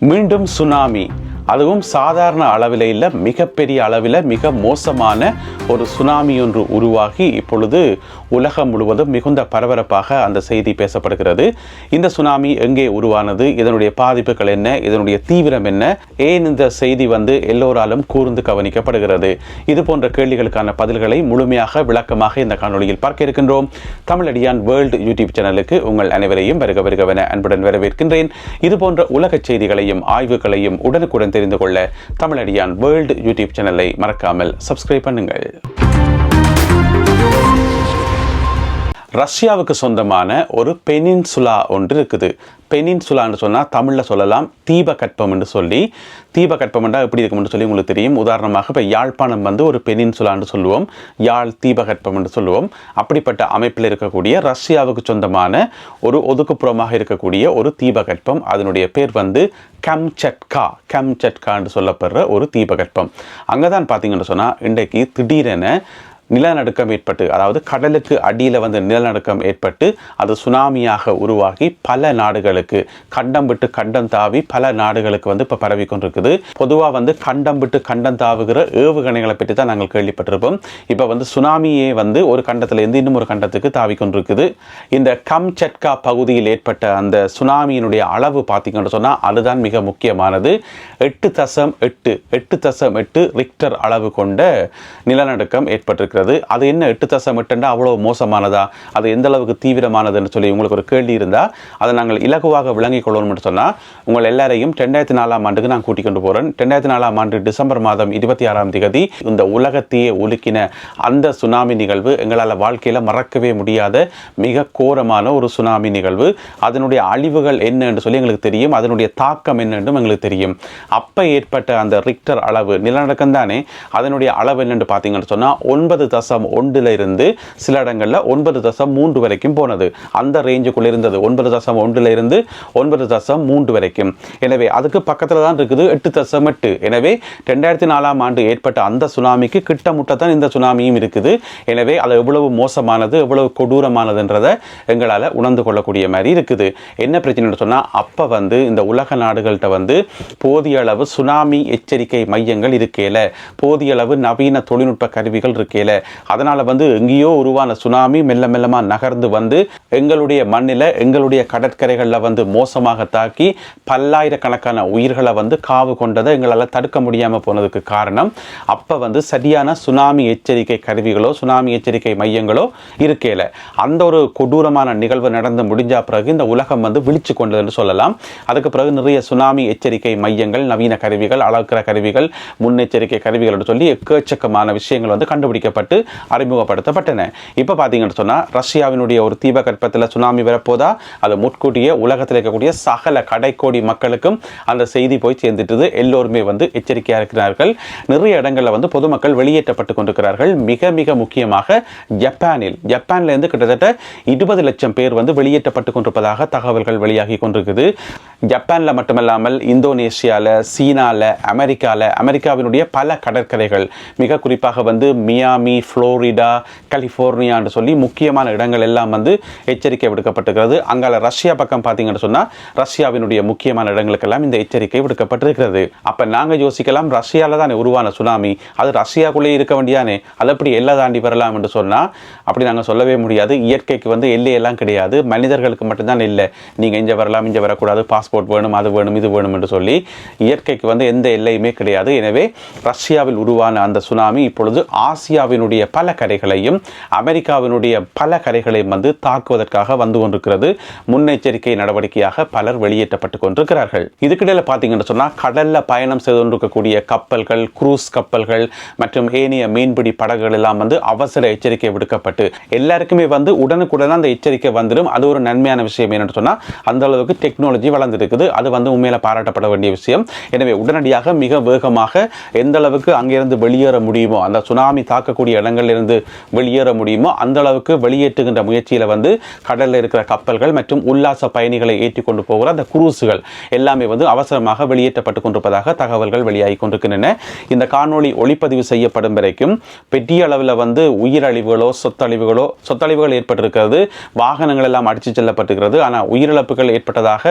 மீண்டும் சுனாமி. அதுவும் சாதாரண அளவில் இல்லை மிகப்பெரிய அளவில் மிக மோசமான ஒரு சுனாமி ஒன்று உருவாகி இப்பொழுது உலகம் முழுவதும் மிகுந்த பரபரப்பாக அந்த செய்தி பேசப்படுகிறது. இந்த சுனாமி எங்கே உருவானது இதனுடைய பாதிப்புகள் என்ன இதனுடைய தீவிரம் என்ன ஏன் இந்த செய்தி வந்து எல்லோராலும் கூர்ந்து கவனிக்கப்படுகிறது? இது போன்ற கேள்விகளுக்கான பதில்களை முழுமையாக விளக்கமாக இந்த காணொலியில் பார்க்க இருக்கின்றோம். தமிழடியான் வேர்ல்டு யூடியூப் சேனலுக்கு உங்கள் அனைவரையும் வருக வருகவென அன்புடன் வரவேற்கின்றேன். இது போன்ற உலக செய்திகளையும் ஆய்வுகளையும் உடனுக்குடன் தெரிந்து கொள்ள தமிழடியான் வேர்ல்டு யூடியூப் சேனலை மறக்காமல் சப்ஸ்கிரைப் பண்ணுங்கள். ரஷ்யாவுக்கு சொந்தமான ஒரு பெனின்சுலா ஒன்று இருக்குது. பெனின்சுலான்னு சொன்னால் தமிழில் சொல்லலாம் தீபகற்பம் என்று சொல்லி. தீபகற்பம் என்றால் எப்படி இருக்கும்னு சொல்லி உங்களுக்கு தெரியும். உதாரணமாக இப்போ யாழ்ப்பாணம் வந்து ஒரு பெனின்சுலான்னு சொல்லுவோம். யாழ் தீபகற்பம் என்று சொல்லுவோம். அப்படிப்பட்ட அமைப்பில் இருக்கக்கூடிய ரஷ்யாவுக்கு சொந்தமான ஒரு ஒதுக்குப்புறமாக இருக்கக்கூடிய ஒரு தீபகற்பம். அதனுடைய பேர் வந்து கம்சட்கா. கம்சட்கா என்று சொல்லப்படுற ஒரு தீபகற்பம். அங்கே தான் பார்த்தீங்கன்னு சொன்னால் இன்றைக்கு திடீரென நிலநடுக்கம் ஏற்பட்டு அதாவது கடலுக்கு அடியில் வந்து நிலநடுக்கம் ஏற்பட்டு அது சுனாமியாக உருவாகி பல நாடுகளுக்கு கண்டம் விட்டு கண்டம் தாவி பல நாடுகளுக்கு வந்து இப்போ பரவி கொண்டிருக்குது. பொதுவாக வந்து கண்டம் விட்டு கண்டம் தாவுகிற ஏவுகணைகளை பற்றி தான் நாங்கள் கேள்விப்பட்டிருப்போம். இப்போ வந்து சுனாமியே வந்து ஒரு கண்டத்திலேருந்து இன்னும் ஒரு கண்டத்துக்கு தாவி கொண்டிருக்குது. இந்த கம்சட்கா பகுதியில் ஏற்பட்ட அந்த சுனாமியினுடைய அளவு பார்த்தீங்கன்னு சொன்னால் அதுதான் மிக முக்கியமானது. எட்டு தசம் எட்டு எட்டு தசம் எட்டு ரிக்டர் அளவு கொண்ட நிலநடுக்கம் இருக்கிறது. அது என்ன எட்டு தசம் எட்டுண்டா அவ்வளோ மோசமானதா? அது எந்த அளவுக்கு தீவிரமானதுன்னு சொல்லி உங்களுக்கு ஒரு கேள்வி இருந்தால் அதை நாங்கள் இலகுவாக விளங்கிக் கொள்ளணும்னு சொன்னால் உங்கள் எல்லாரையும் ரெண்டாயிரத்தி நாலாம் ஆண்டுக்கு நான் கூட்டிக் கொண்டு போகிறேன் ரெண்டாயிரத்தி நாலாம் ஆண்டு டிசம்பர் மாதம் இருபத்தி ஆறாம் தேதி இந்த உலகத்தையே உலுக்கின அந்த சுனாமி நிகழ்வு எங்களால் வாழ்க்கையில் மறக்கவே முடியாத மிக கோரமான ஒரு சுனாமி நிகழ்வு. அதனுடைய அழிவுகள் என்ன என்று சொல்லி எங்களுக்கு தெரியும். அதனுடைய தாக்கம் என்னன்னு எங்களுக்கு தெரியும். அப்போ ஏற்பட்ட அந்த ரிக்டர் அளவு நிலநடுக்கம் தானே அதனுடைய அளவு என்னென்று பார்த்தீங்கன்னு சொன்னால் ஒன்பது தசம் ஒன்றில் இருந்து சில இடங்களில் ஒன்பது தசம் மூன்று வரைக்கும் போனது. அந்த ரேஞ்சுக்குள்ளே இருந்தது. ஒன்பது தசம் ஒன்றில் இருந்து ஒன்பது தசம் மூன்று வரைக்கும். எனவே அதுக்கு பக்கத்தில் தான் இருக்குது எட்டு தசம் எட்டு. எனவே ரெண்டாயிரத்தி நாலாம் ஆண்டு ஏற்பட்ட அந்த சுனாமிக்கு கிட்டமுட்ட தான் இந்த சுனாமியும் இருக்குது. எனவே அது எவ்வளவு மோசமானது எவ்வளவு கொடூரமானதுன்றதை எங்களால் உணர்ந்து கொள்ளக்கூடிய மாதிரி இருக்குது. என்ன பிரச்சனைன்னு சொன்னால் அப்போ வந்து இந்த உலக நாடுகள்கிட்ட வந்து போதிய அளவு சுனாமி எச்சரிக்கை மையங்கள் இருக்கையில் போதிய அளவு நவீன தொழில்நுட்ப கருவிகள் இருக்கையில் அதனால் வந்து எங்கேயோ உருவான சுனாமி மெல்ல மெல்லமாக நகர்ந்து வந்து எங்களுடைய மண்ணில் எங்களுடைய கடற்கரைகளில் வந்து மோசமாக தாக்கி பல்லாயிரக்கணக்கான உயிர்களை வந்து காவு கொண்டதை எங்களால் தடுக்க முடியாமல் போனதுக்கு காரணம் அப்போ வந்து சரியான சுனாமி எச்சரிக்கை கருவிகளோ சுனாமி எச்சரிக்கை மையங்களோ இருக்கையில். அந்த ஒரு கொடூரமான நிகழ்வு நடந்து முடிஞ்ச பிறகு இந்த உலகம் வந்து விழிச்சு கொண்டதுன்னு சொல்லலாம். அதுக்கு பிறகு நிறைய சுனாமி எச்சரிக்கை மையங்கள் நவீன கருவிகள் அளக்கிற கருவிகள் முன்னெச்சரிக்கை கருவிகள் சொல்லி எக்கச்சக்கமான விஷயங்கள் வந்து கண்டுபிடிக்கப்பட்டு அறிமுகப்படுத்தப்பட்டன. இப்போ பார்த்தீங்கன்னு சொன்னால் ரஷ்யாவினுடைய ஒரு தீபகற்பத்தில் சுனாமி வரப்போதா அது முட்கூட்டிய உலகத்தில் இருக்கக்கூடிய சகல கடைக்கோடி மக்களுக்கும் அந்த செய்தி போய் சேர்ந்துட்டது. எல்லோருமே வந்து எச்சரிக்கையாக இருக்கிறார்கள். நிறைய இடங்களில் வந்து பொதுமக்கள் வெளியேற்றப்பட்டு கொண்டிருக்கிறார்கள். மிக மிக முக்கியமாக ஜப்பானில். ஜப்பானில் இருந்து கிட்டத்தட்ட இருபது லட்சம் பேர் வந்து வெளியேற்றப்பட்டு கொண்டிருப்பதாக தகவல்கள் வெளியாகி கொண்டிருக்குது. ஜப்பானில் மட்டுமல்லாமல் இந்தோனேஷியாவில் சீனாவில் அமெரிக்காவில் அமெரிக்காவினுடைய பல கடற்கரைகள் மிக குறிப்பாக வந்து மியாமி ஃப்ளோரிடா கலிஃபோர்னியான்னு சொல்லி முக்கியமான இடங்கள் எல்லாம் வந்து எச்சரிக்கை விடுக்கப்பட்டிருக்கிறது. அங்கால ரஷ்யா பக்கம் பார்த்தீங்கன்னு சொன்னால் ரஷ்யாவினுடைய முக்கியமான இடங்களுக்கெல்லாம் இந்த எச்சரிக்கை விடுக்கப்பட்டிருக்கிறது. அப்போ நாங்கள் யோசிக்கலாம் ரஷ்யாவில் தானே உருவான சுனாமி? அது ரஷ்யாக்குள்ளே இருக்க வேண்டியானே? அது அப்படி எல்லை தாண்டி வரலாம் என்று சொன்னால் அப்படி நாங்கள் சொல்லவே முடியாது. இயற்கைக்கு வந்து எல்லையெல்லாம் கிடையாது. மனிதர்களுக்கு மட்டும்தான் இல்லை நீங்கள் இங்கே வரலாம் இங்கே வரக்கூடாது. பாஸ்போர்ட் வேணும் அது வேணும் இது வேணும் என்று சொல்லி இயற்கைக்கு வந்து எந்த எல்லையுமே கிடையாது. எனவே ரஷ்யாவில் உருவான அந்த சுனாமி இப்பொழுது இந்தியாவினுடைய பல கரைகளையும் அமெரிக்காவினுடைய பல கரைகளையும் வந்து தாக்குவதற்காக வந்து கொண்டிருக்கிறது. முன்னெச்சரிக்கை நடவடிக்கையாக பலர் வெளியேற்றப்பட்டு கொண்டிருக்கிறார்கள். இதுக்கிடையில் பார்த்தீங்கன்னு சொன்னால் கடலில் பயணம் செய்து கொண்டிருக்கக்கூடிய கப்பல்கள் குரூஸ் கப்பல்கள் மற்றும் ஏனைய மீன்பிடி படகுகள் எல்லாம் வந்து அவசர எச்சரிக்கை விடுக்கப்பட்டு எல்லாருக்குமே வந்து உடனுக்குடன் அந்த எச்சரிக்கை வந்துடும் அது ஒரு நன்மையான விஷயம் என்னென்னு சொன்னால் அந்த அளவுக்கு டெக்னாலஜி வளர்ந்துருக்குது அது வந்து உண்மையில பாராட்டப்பட வேண்டிய விஷயம். எனவே உடனடியாக மிக வேகமாக எந்த அளவுக்கு அங்கிருந்து வெளியேற முடியுமோ அந்த சுனாமி தாக்கக்கூடிய இருக்கக்கூடிய இடங்களிலிருந்து வெளியேற முடியுமோ அந்த அளவுக்கு வெளியேற்றுகின்ற முயற்சியில் வந்து கடலில் இருக்கிற கப்பல்கள் மற்றும் உல்லாச பயணிகளை ஏற்றி கொண்டு போகிற அந்த குரூசுகள் எல்லாமே வந்து அவசரமாக வெளியேற்றப்பட்டு கொண்டிருப்பதாக தகவல்கள் வெளியாகி கொண்டிருக்கின்றன. இந்த காணொளி ஒளிப்பதிவு செய்யப்படும் வரைக்கும் பெரிய அளவில் வந்து உயிரழிவுகளோ சொத்தழிவுகளோ சொத்தழிவுகள் ஏற்பட்டிருக்கிறது. வாகனங்கள் எல்லாம் அடித்து செல்லப்பட்டிருக்கிறது. ஆனால் உயிரிழப்புகள் ஏற்பட்டதாக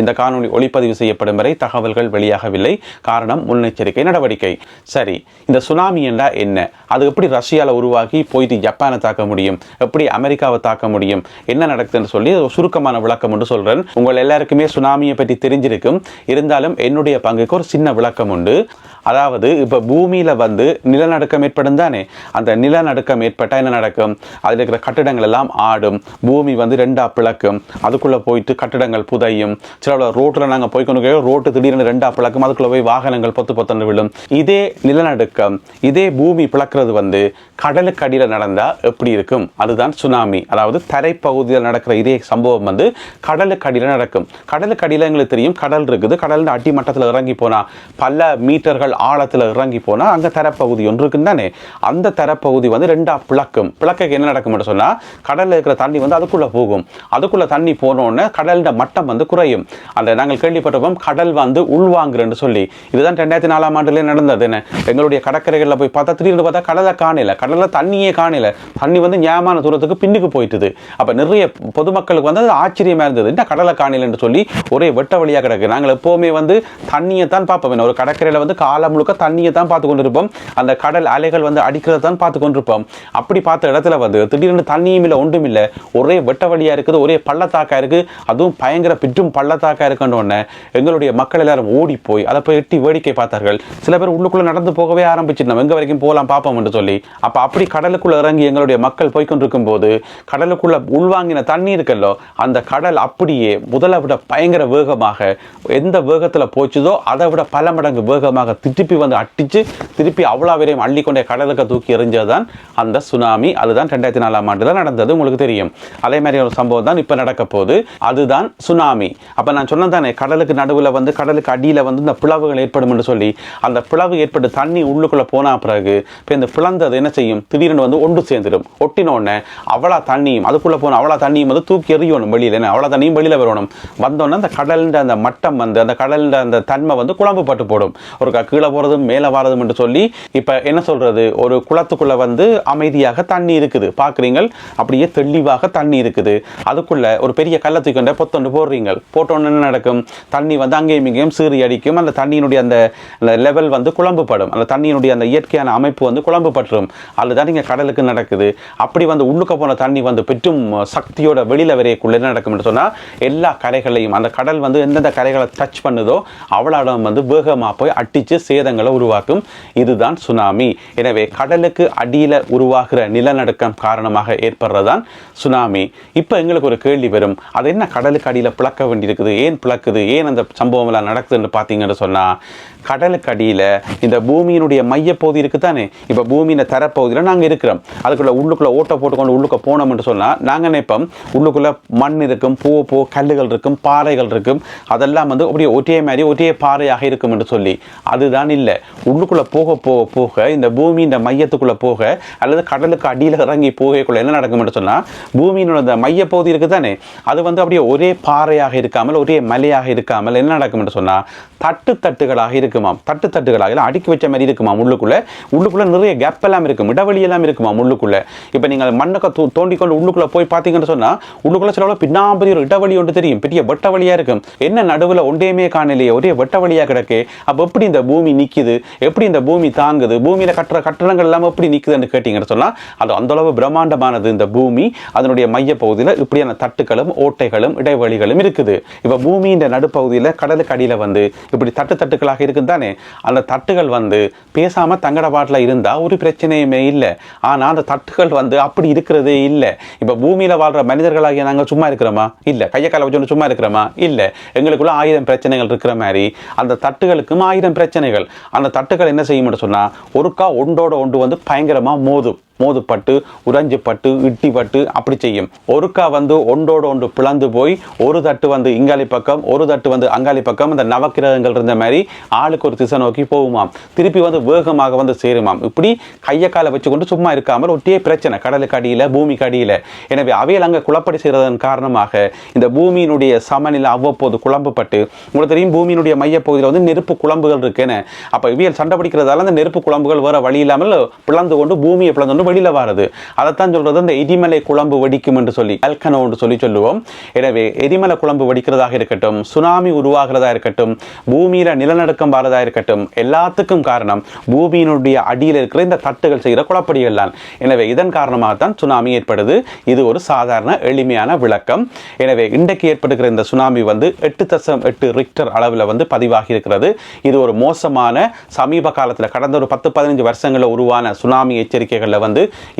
இந்த காணொளி ஒளிப்பதிவு செய்யப்படும் வரை தகவல்கள் வெளியாகவில்லை. காரணம் முன்னெச்சரிக்கை நடவடிக்கை. சரி இந்த சுனாமி என்றால் என்ன? அது எப்படி ரஷ்யாவில் உருவாகி போயிட்டு ஜப்பானை தாக்க முடியும்? எப்படி அமெரிக்காவை தாக்க முடியும்? என்ன நடக்குதுன்னு சொல்லி சுருக்கமான விளக்கம் என்று சொல்றேன். உங்கள் எல்லாருக்குமே சுனாமியை பற்றி தெரிஞ்சிருக்கும். இருந்தாலும் என்னுடைய பங்குக்கு ஒரு சின்ன விளக்கம் உண்டு. அதாவது இப்போ பூமியில் வந்து நிலநடுக்கம் ஏற்படும் தானே? அந்த நிலநடுக்கம் ஏற்பட்டால் என்ன நடக்கும்? அதில் இருக்கிற கட்டிடங்கள் எல்லாம் ஆடும். பூமி வந்து ரெண்டாக பிளக்கும். அதுக்குள்ளே போயிட்டு கட்டிடங்கள் புதையும். சில ரோட்டில் நாங்கள் போய் கொண்டு ரோட்டு திடீர்னு ரெண்டா பிளக்கும். அதுக்குள்ளே போய் வாகனங்கள் பொத்து பொத்தன்னு விழும். இதே நிலநடுக்கம் இதே பூமி பிளக்கிறது வந்து கடலுக்கு அடியில் நடந்தால் எப்படி இருக்கும்? அதுதான் சுனாமி. அதாவது தரைப்பகுதியில் நடக்கிற இதே சம்பவம் வந்து கடலுக்கு அடியில் நடக்கும். கடலுக்கு அடியில் எங்களுக்கு தெரியும் கடல் இருக்குது. கடல் அடிமட்டத்தில் இறங்கி போனால் பல மீட்டர்கள் ஆழத்தில் இறங்கி போனால் அங்கே தரப்பகுதி ஒன்று இருக்குன்னு தானே? அந்த தரப்பகுதி வந்து ரெண்டா பிளக்கும். பிளக்க என்ன நடக்கும் சொன்னால் கடலில் இருக்கிற தண்ணி வந்து அதுக்குள்ளே போகும். அதுக்குள்ளே தண்ணி போனோடனே கடலின் மட்டம் வந்து குறையும். அந்த நாங்கள் கேள்விப்பட்டிருப்போம் கடல் வந்து உள்வாங்குறேன்னு சொல்லி. இதுதான் ரெண்டாயிரத்தி நாலாம் ஆண்டுலேயே நடந்தது என்ன? எங்களுடைய கடற்கரைகளில் போய் பார்த்தா திடீர்னு பார்த்தா கடலை காணல. கடலில் தண்ணியே காணல. தண்ணி வந்து நியாயமான தூரத்துக்கு பின்னுக்கு போயிட்டுது. அப்போ நிறைய பொதுமக்களுக்கு வந்து அது ஆச்சரியமாக இருந்தது. என்ன கடலை காணலன்னு சொல்லி ஒரே வெட்ட வழியாக கிடக்கு. நாங்கள் எப்போவுமே வந்து தண்ணியை தான் பார்ப்போம் ஒரு கடற்கரையில் வந்து காலம் முழுக்க தண்ணியை தான் பார்த்து கொண்டிருப்போம். அந்த கடல் அலைகள் வந்து அடிக்கிறத தான் பார்த்து கொண்டிருப்போம். அப்படி பார்த்த இடத்துல வந்து திடீர்னு தண்ணியும் இல்லை ஒன்றும் இல்லை. ஒரே வெட்ட வழியாக இருக்குது ஒரே பள்ளத்தாக்கா இருக்குது அதுவும் பயங்கர பிற்றும் பள்ளத்தாக்கா இருக்குன்னு எங்களுடைய மக்கள் எல்லாரும் ஓடி போய் அதை போய் எட்டி வேடிக்கை பார்த்தார்கள். சில பேர் உள்ளுக்குள்ளே நடந்து போகவே ஆரம்பிச்சிருந்தோம் எங்கே வரைக்கும் போகலாம் பார்ப்போம் என்று சொல்லி. அப்போ அப்படி கடலுக்குள்ளே இறங்கி எங்களுடைய மக்கள் போய் கொண்டிருக்கும் போது கடலுக்குள்ளே உள்வாங்கின தண்ணி இருக்கல்லோ அந்த கடல் அப்படியே முதலை விட பயங்கர வேகமாக எந்த வேகத்தில் போச்சுதோ அதை விட பல மடங்கு வேகமாக திருப்பி வந்து அட்டிச்சு திருப்பி அவ்வளோ விரையும் அள்ளிக்கொண்டே கடலுக்கு தூக்கி எறிஞ்சதுதான் அந்த சுனாமி அதுதான் ரெண்டாயிரத்தி நாலாம் ஆண்டுல நடந்தது உங்களுக்கு தெரியும். அதே மாதிரி ஒரு சம்பவம் தான் இப்போ நடக்க போகுது. அதுதான் சுனாமி அப்போ நான் சொன்னதானே கடலுக்கு நடுவில் வந்து கடலுக்கு அடியில் வந்து இந்த பிளவுகள் ஏற்படும் என்று சொல்லி. அந்த பிளவு ஏற்பட்டு தண்ணி உள்ளுக்குள்ளே போனா பிறகு இப்போ இந்த பிளந்தது என்ன செய்யும்? திடீர்னு வந்து ஒன்று சேர்ந்துடும். ஒட்டின உடனே அவ்வளோ தண்ணியும் அதுக்குள்ளே போன அவ்வளோ தண்ணியும் வந்து தூக்கி எறியணும் வெளியில் என்ன? அவ்வளோ தண்ணியும் வெளியில் வரணும். வந்தோடனே அந்த கடல்ன்ற அந்த மட்டம் வந்து அந்த கடலின் அந்த தன்மை வந்து குழம்பு பட்டு போடும். ஒரு க- கீழே போறதும் மேலே வாரதும் என்று சொல்லி இப்போ என்ன சொல்கிறது ஒரு குளத்துக்குள்ளே வந்து அமைதியாக தண்ணி இருக்குது. பார்க்குறீங்கள்? அப்படியே தெளிவாக தண்ணி இருக்குது. அதுக்குள்ளே ஒரு பெரிய கல்லை தூக்கிண்ட பொத்தொண்டு போடுறீங்க போட்டோன்னு என்ன நடக்கும்? தண்ணி வந்து அங்கேயும் இங்கேயும் சீறி அடிக்கும் அந்த தண்ணியினுடைய அந்த லெவல் வந்து குழம்புப்படும் அந்த தண்ணியினுடைய அந்த இயற்கையான அமைப்பு வந்து குழம்புப்பட்டுரும் அதுதான் இங்கே கடலுக்கு நடக்குது. அப்படி வந்து உள்ளுக்க போன தண்ணி வந்து பெற்றும் சக்தியோட வெளியில் வரையக்குள்ள என்ன நடக்கும்னு சொன்னால் எல்லா கரைகளையும் அந்த கடல் வந்து எந்தெந்த கரைகளை டச் பண்ணுதோ அவ்வளோ இடம் வந்து வேகமாக போய் அட்டிச்சு சேதங்களை உருவாக்கும். இதுதான் சுனாமி. எனவே கடலுக்கு அடியில உருவாகிற நிலநடுக்கம் காரணமாக ஏற்படுறதுதான் சுனாமி. இப்போ எங்களுக்கு ஒரு கேள்வி வரும். அது என்ன கடலுக்கு அடியில் பிளக்க வேண்டியிருக்குது? ஏன் பிளக்குது? ஏன் அந்த சம்பவம் எல்லாம் நடக்குதுன்னு பார்த்தீங்கன்னு சொன்னா கடலுக்கு அடியில் இந்த பூமியினுடைய மையப்பகுதி இருக்குது தானே இப்போ பூமியின் தரப்பகுதியில் நாங்கள் இருக்கிறோம். அதுக்குள்ளே உள்ளுக்குள்ளே ஓட்டை போட்டுக்கொண்டு உள்ளுக்கு போனோம்னு சொன்னால் நாங்கள் நினைப்போம் உள்ளுக்குள்ளே மண் இருக்கும் பூ பூ கல்லுகள் இருக்கும் பாறைகள் இருக்கும் அதெல்லாம் வந்து அப்படியே ஒரே மாதிரி ஒரே பாறையாக இருக்கும் என்று சொல்லி. அதுதான் இல்லை. உள்ளுக்குள்ளே போக போக போக இந்த பூமியின் மையத்துக்குள்ளே போக அல்லது கடலுக்கு அடியில் இறங்கி போகக்குள்ள என்ன நடக்கும்னு சொன்னால் பூமியினோட அந்த மையப்பகுதி இருக்குது தானே அது வந்து அப்படியே ஒரே பாறையாக இருக்காமல் ஒரே மலையாக இருக்காமல் என்ன நடக்கும்னு சொன்னால் தட்டு தட்டுகளாக இருக்குமாம். தட்டு தட்டுகளாக எல்லாம் அடுக்கி வச்ச மாதிரி இருக்குமாம் உள்ளுக்குள்ளே. உள்ளுக்குள்ளே நிறைய கேப் எல்லாம் இருக்கும். இடைவெளி எல்லாம் இருக்குமாம் உள்ளுக்குள்ளே. இப்போ நீங்கள் மண்ணுக்க தோ தோண்டி கொண்டு உள்ளுக்குள்ள போய் பார்த்தீங்கன்னு சொன்னால் உள்ளுக்குள்ளே சில பின்னாம்பரி ஒரு இடைவெளி ஒன்று தெரியும். பெரிய வெட்ட வழியாக இருக்கும். என்ன நடுவில் ஒன்றையுமே காணலையே. ஒரே வெட்ட வழியாக கிடக்கு. அப்போ எப்படி இந்த பூமி நிற்கிது எப்படி இந்த பூமி தாங்குது? பூமியில் கட்டுற கட்டணங்கள் எல்லாம் எப்படி நிற்குதுன்னு கேட்டிங்கன்னு சொன்னால் அது அந்தளவு பிரம்மாண்டமானது இந்த பூமி. அதனுடைய மையப்பகுதியில் இப்படியான தட்டுகளும் ஓட்டைகளும் இடைவெளிகளும் இருக்குது. இப்போ பூமியின் நடுப்பகுதியில் கடலுக்கு அடியில் வந்து இப்படி தட்டு தட்டுக்களாக இருக்குது. தானே அந்த தட்டுகள் வந்து பேசாமல் தங்கட பாட்டில் இருந்தால் ஒரு பிரச்சனையுமே இல்லை. ஆனால் அந்த தட்டுகள் வந்து அப்படி இருக்கிறதே இல்லை. இப்போ பூமியில் வாழ்கிற மனிதர்களாகிய நாங்கள் சும்மா இருக்கிறோமா? இல்லை. கையை காலை வச்சு சும்மா இருக்கிறோமா? இல்லை. எங்களுக்குள்ள ஆயிரம் பிரச்சனைகள் இருக்கிற மாதிரி அந்த தட்டுகளுக்கும் ஆயிரம் பிரச்சனைகள். அந்த தட்டுகள் என்ன செய்யும்னு சொன்னால் ஒருக்கா ஒன்றோட ஒன்று வந்து பயங்கரமாக மோதும். மோதுப்பட்டு உறைஞ்சுப்பட்டு இட்டிப்பட்டு அப்படி செய்யும். ஒருக்கா வந்து ஒன்றோடு ஒன்று பிளந்து போய் ஒரு தட்டு வந்து இங்காலி பக்கம் ஒரு தட்டு வந்து அங்காலி பக்கம் இந்த நவக்கிரகங்கள் இருந்த மாதிரி ஆளுக்கு ஒரு திசை நோக்கி போகுமாம். திருப்பி வந்து வேகமாக வந்து சேருமாம். இப்படி கையை காலை வச்சுக்கொண்டு சும்மா இருக்காமல் ஒட்டியே பிரச்சனை. கடலுக்கு அடியில் பூமிக்கு அடியில். எனவே அவையில் அங்கே குழப்படி செய்கிறதன் காரணமாக இந்த பூமியினுடைய சமநிலை அவ்வப்போது குழம்புப்பட்டு உங்களுக்கு தெரியும் பூமியினுடைய மையப்பகுதியில் வந்து நெருப்பு குழம்புகள் இருக்குன்னு அப்போ இவியல் சண்டை பிடிக்கிறதால அந்த நெருப்பு குழம்புகள் வேறு வழி இல்லாமல் பிளந்து கொண்டு பூமியை பிளந்து கொண்டு வெளியில் வாருது. அதைத்தான் சொல்றது இந்த எரிமலை குழம்பு வெடிக்கும் என்று சொல்லி அல்கனோ என்று சொல்லி சொல்லுவோம். எனவே எரிமலை குழம்பு வெடிக்கிறதாக இருக்கட்டும் சுனாமி உருவாகிறதா இருக்கட்டும் பூமியில நிலநடுக்கம் வரதா இருக்கட்டும் எல்லாத்துக்கும் காரணம் பூமியினுடைய அடியில் இருக்கிற இந்த தட்டுகள் செய்கிற குழப்படிகள் தான். எனவே இதன் காரணமாக தான் சுனாமி ஏற்படுது. இது ஒரு சாதாரண எளிமையான விளக்கம். எனவே இன்றைக்கு ஏற்படுகிற இந்த சுனாமி வந்து எட்டு தசம் எட்டு ரிக்டர் அளவில் வந்து பதிவாகி இருக்கிறது. இது ஒரு மோசமான சமீப காலத்தில் கடந்த ஒரு பத்து பதினஞ்சு வருஷங்களில் உருவான சுனாமி எச்சரிக்கைகளில் வந்து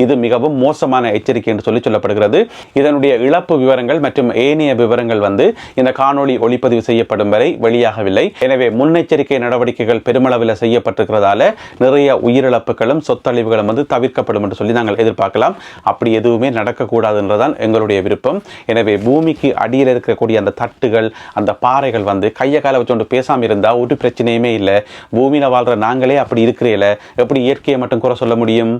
இது மிகவும் மோசமான எச்சரிக்கை என்று சொல்லி சொல்லப்படுகிறது. இதனுடைய இழப்பு விவரங்கள் மற்றும் ஏனைய விவரங்கள் வந்து இந்த காணொளி ஒளிப்பதிவு செய்யப்படும் வரை வெளியாகவில்லை. எனவே முன்னெச்சரிக்கை நடவடிக்கைகள் பெருமளவில் செய்யப்பட்டிருக்கிறதால நிறைய உயிரிழப்புகளும் சொத்தழிவுகளும் வந்து தவிர்க்கப்படும் என்று சொல்லி நாங்கள் எதிர்பார்க்கலாம். அப்படி எதுவுமே நடக்கக்கூடாது என்றுதான் எங்களுடைய விருப்பம். எனவே பூமிக்கு அடியில் இருக்கக்கூடிய அந்த தட்டுகள் அந்த பாறைகள் வந்து கையை காலை வச்சுக்கொண்டு பேசாமல் இருந்தால் ஒரு பிரச்சனையுமே இல்லை. பூமியில் வாழ்கிற நாங்களே அப்படி இருக்கிறீல எப்படி இயற்கையை மட்டும் குறை சொல்ல முடியும்?